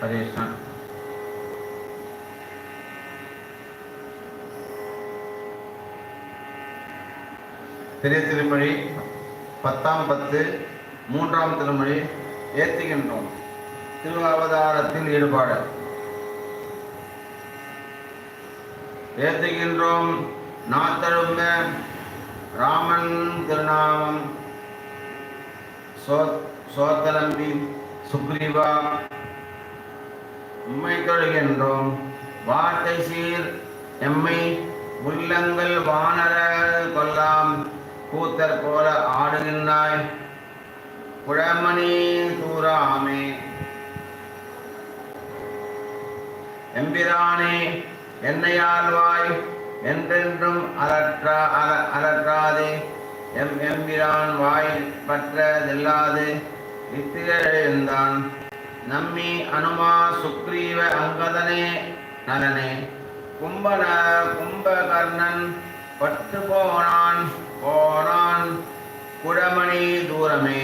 பரேஷன் பெரிய திருமொழி பத்தாம் பத்து மூன்றாம் திருமொழி ஏற்றுகின்றோம் திருவாவதாரத்தில் ஈடுபாடு. ஏற்றுகின்றோம் நாத்தழும்ப ராமன் திருநாமம் சோ சோத்தலம்பி சுக்ரீவா உம்மை தொழுகின்றோம். வார்த்தை சீர். எம்மை உள்ளங்கள் வானர கொல்லாம். கூத்தர் போல ஆடுகின்றாய். குழமணி தூராமே. எம்பிரானே என்னையாழ்வாய் என்றென்றும் அலற்றா அல அலற்றாதே. எம் எம்பிரான் வாய் பற்றதில்லாது. இத்திகழ்ந்தான் நம்மி அனுமா சுக்ரீவ அங்கதனே நலனே. கும்பன கும்பகர்ணன் பட்டு போனான் போனான் குடமணி தூரமே.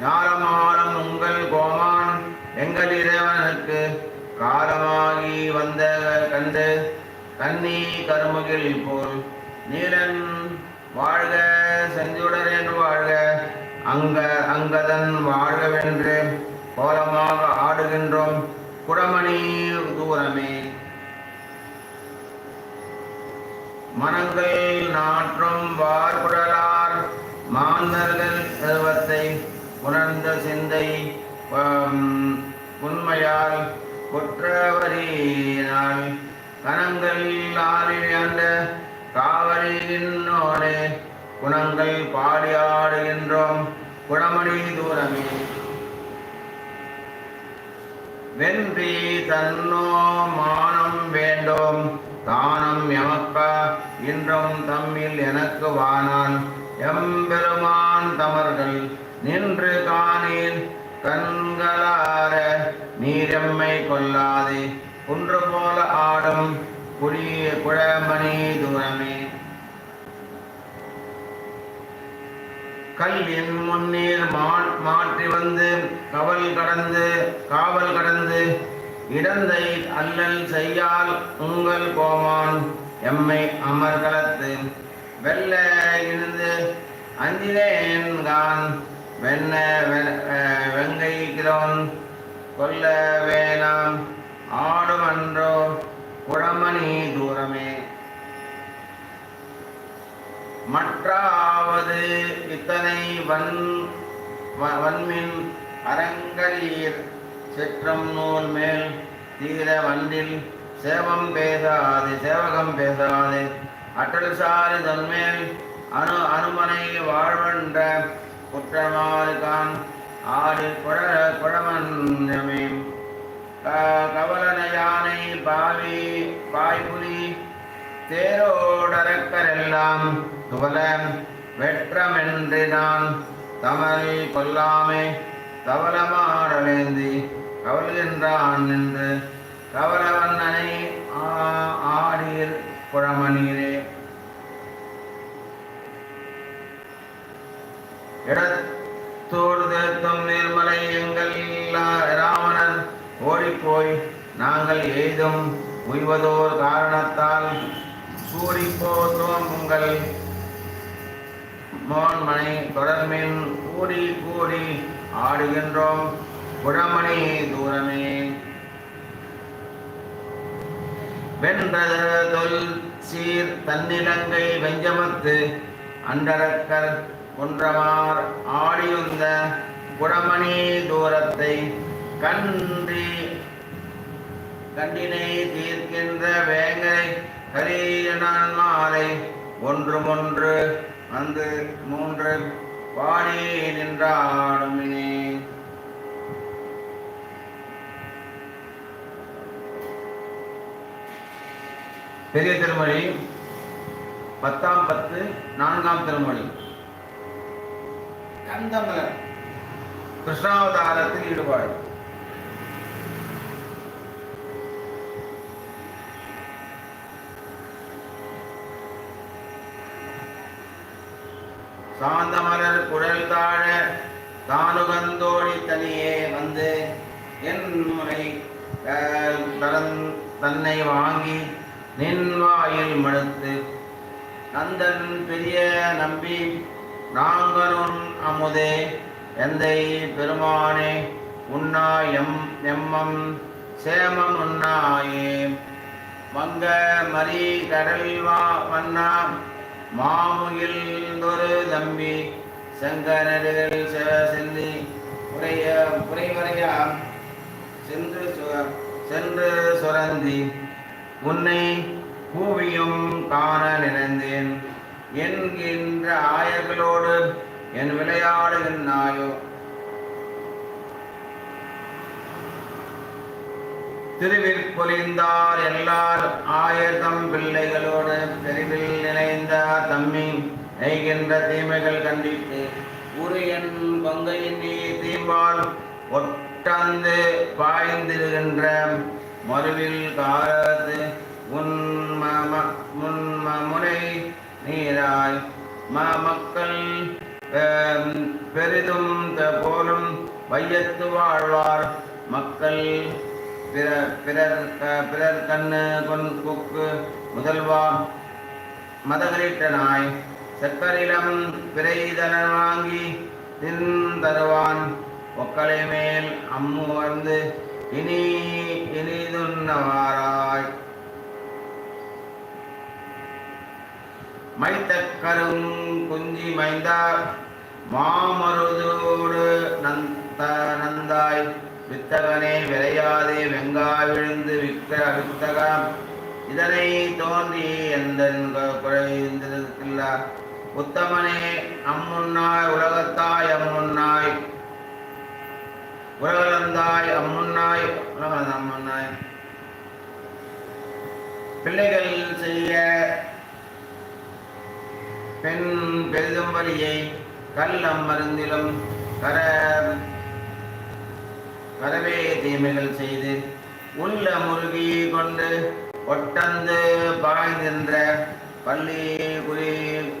ஞாலமாலம் உங்கள் கோமான் எங்கள் இறைவனுக்கு காலமாகி வந்த கண்டு கன்னி கருமுகில் போல் நீலன் வாழ்க செஞ்சுடரேன் அங்க அங்கதன் வாழ்கவென்று கோலமாக ஆடுகின்றோம். குடமணி தூரமே. மனங்கள் நாற்றும் வார்குடலார் மாந்தர்கள் செல்வத்தை உணர்ந்த சிந்தை உண்மையால் குற்றவரியினால் கணங்கள் ஆறிழந்த காவலினோடு குணங்கள் பாடி ஆடுகின்றோம் தூரமே. வென்றி தன்னோ மானம் வேண்டோம். தானம் எமக்கா இன்றும் தம்மில் எனக்கு வானான். எம்பெருமான் தமர்கள் நின்று காணேன். கண்களார நீரெம்மை கொள்ளாதே. குன்று போல ஆடும் குடிய குழமணி தூரமே. கல்வின் முன்னீர் மா- மாற்றி வந்து கவல் கடந்து காவல் கடந்து இடந்தை அல்லல் செய்யால் உங்கள் கோமான் எம்மை அமர்களத்து வெல்ல இருந்து அஞ்சினேன்கான் வெண்ண வெ- வெங்கைக்கிறோன் கொல்ல வேணாம் ஆடுமன்றோ குடமணி தூரமே. மற்றாவது இத்தனை வன் வன்மின் அரங்கலீர் சிற்றம் நூல் மேல் தீர வண்டில் சேவம் பேசாது சேவகம் பேசாது. அட்டல் சாரி தன்மேல் அனு அனுமனை வாழ்வென்ற குற்றமாறுகான் ஆடி குழ குழமன்றமே க- கவலன யானை பாவி பாய்புலி தேரோடரக்கரெல்லாம் துவல வெற்றமென்று நான் தமரை கொல்லாமே தவளமாறவேந்தி கவல்கின்றான் என்று கவலவண்ணனை ஆ- ஆடீர் குழமநீரே இடத்தோடு தேர்த்தும் நீர்மலை எங்கள் ராவணன் ஓடிப்போய் நாங்கள் எய்தும் உய்வதோர் காரணத்தால் சூடிப்போத்தோம் உங்கள் மோன்மனை தொடர்மின் கூடி கூடி ஆடுகின்றோம். குடமணி தூரமே. வென்றது தொல் சீர் தன்னிலங்கை வெஞ்சமத்து. அண்டரக்கர் குன்றமார் ஆடியுந்த குடமணி தூரத்தை கன்றி கண்டினை தீர்க்கின்ற வேங்கை கரியனான் மாலை ஒன்று ஒன்று வந்து மூன்று பாடி நின்றாடுமினே. பெரிய திருமொழி பத்தாம் பத்து நான்காம் திருமொழி. கந்தமலர். கிருஷ்ணாவதாரத்தில் ஈடுபாடு. சாந்தமலர் குழல் தாழ தானுகந்தோடி தனியே வந்து என் முறை தன்னை வாங்கி நின் வாயில் மடுத்து நந்தன் பெரிய நம்பி நாங்கனுன் அமுதே எந்தை பெருமானே உண்ணா எம் எம்மம் சேமம் உண்ணாயே மங்க மரி கடல் வா வண்ணா மாமுகில் ஒரு தம்பி செங்கனர்கள் செந்தி உரைய புரைவரையா சென்று சென்று சுரந்தி உன்னை பூவியும் காண நினைந்தேன். என்கின்ற ஆயர்களோடு என் விளையாடுகின்றாயோ? திருவிற்பொலிந்தார் எல்லார் ஆயிரம் பிள்ளைகளோடு தெருவில் நினைந்த தம்மி நெய்கின்ற தீமைகள் கண்டித்து உரியன் பங்கையின் தீம்பால் ஒட்டந்து பாய்ந்திருக்கின்ற மறுவில் காலத்து உன் ம- ம- முனை நீராய் ம மக்கள் பெரிதும் போலும் வையத்து வாழ்வார் மக்கள். பிற பிறர் க- பிறர் கண்ணு கொன் கொக்கு முதல்வா மதகளிட்ட நாய் செக்கரிடம் பிறைதன வாங்கி தின் தருவான். ஒக்கலை மேல் அம்மு வந்து இனி இனிதுன்னவாராய் மைத்த கரும் குஞ்சி மைந்தா மாமருதோடு நந்த நந்தாய். வித்தகனே விளையாதே வெங்கா விழுந்து விக்க வித்தகா இதனை தோன்றி எந்த குறைந்திருக்கில்ல உத்தமனே அம்முன்னாய் உலகத்தாய் அம்முன்னாய். உலகளந்தாய் அம்முன்னாய். உலகளந்த அம்முன்னாய். பிள்ளைகள் செய்ய பெண் பெரிதும் கல் கல்லம் மருந்திலும் கர கரவே தீமைகள் செய்து உள்ள முருகி கொண்டு ஒட்டந்து பாய்கின்ற பள்ளி குறி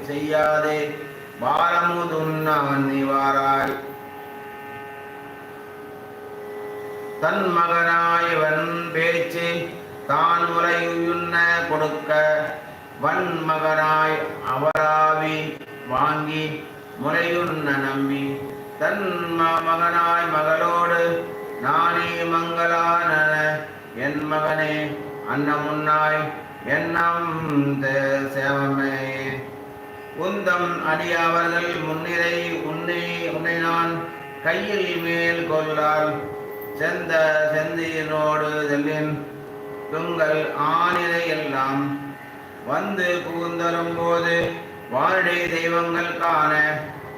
செய்யாதே. பாரமுதுன்னவன் நிவாராய். தன் மகனாயவன் பேச்சு தான் முறையுண்ண கொடுக்க வன் மகனாய் அவராவி வாங்கி முறையுண்ண நம்பி தன் ம- மகனாய் மகளோடு நானே மங்களான என் மகனே அன்னமுன்னாய் எண்ணம் தே- சேவமே உந்தம் அடியவர்கள் முன்னிறை உன்னை உன்னை நான் கையில் மேல் கொள்ளால் செந்த செந்தியினோடு செல்லின் துங்கள் ஆனிலை எல்லாம் வந்து புகுந்தரும் போது வாழை தெய்வங்கள் காண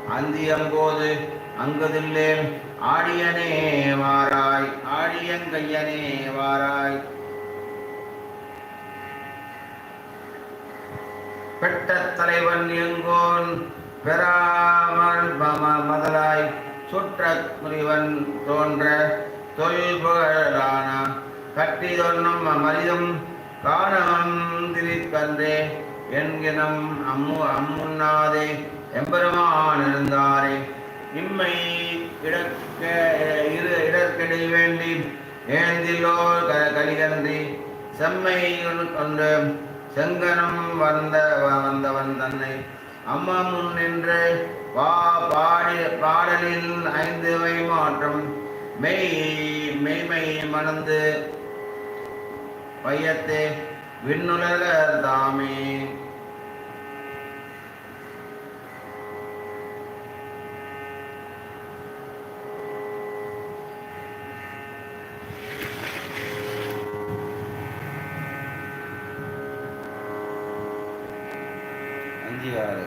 அந்தியம்போது அங்குதில்லேன். ஆடியனே வாராய் ஆடியங்கையனே வாராய். பெட்ட தலைவன் எங்கோன் பெறாமல் மம- மதலாய் சுற்ற முறிவன் தோன்ற தொல்புகழான கட்டி தொன்னும் மரிதும் காணவன் திரிப்பன்றே என்கினம் அம்மு அம்முன்னாதே எம்பெருமான் இருந்தாரே இம்மை இடக்க இரு இடற்கடை வேண்டி ஏந்திலோ க கலிகன்றி செம்மை கொண்டு செங்கனம் வந்த வந்தவன் தன்னை. அம்மா முன் நின்று பா பாடி பாடலில் ஐந்து வை மாற்றம். மெய் மெய்மை மணந்து பையத்தே விண்ணுலக தாமே. அஞ்சு ஆறு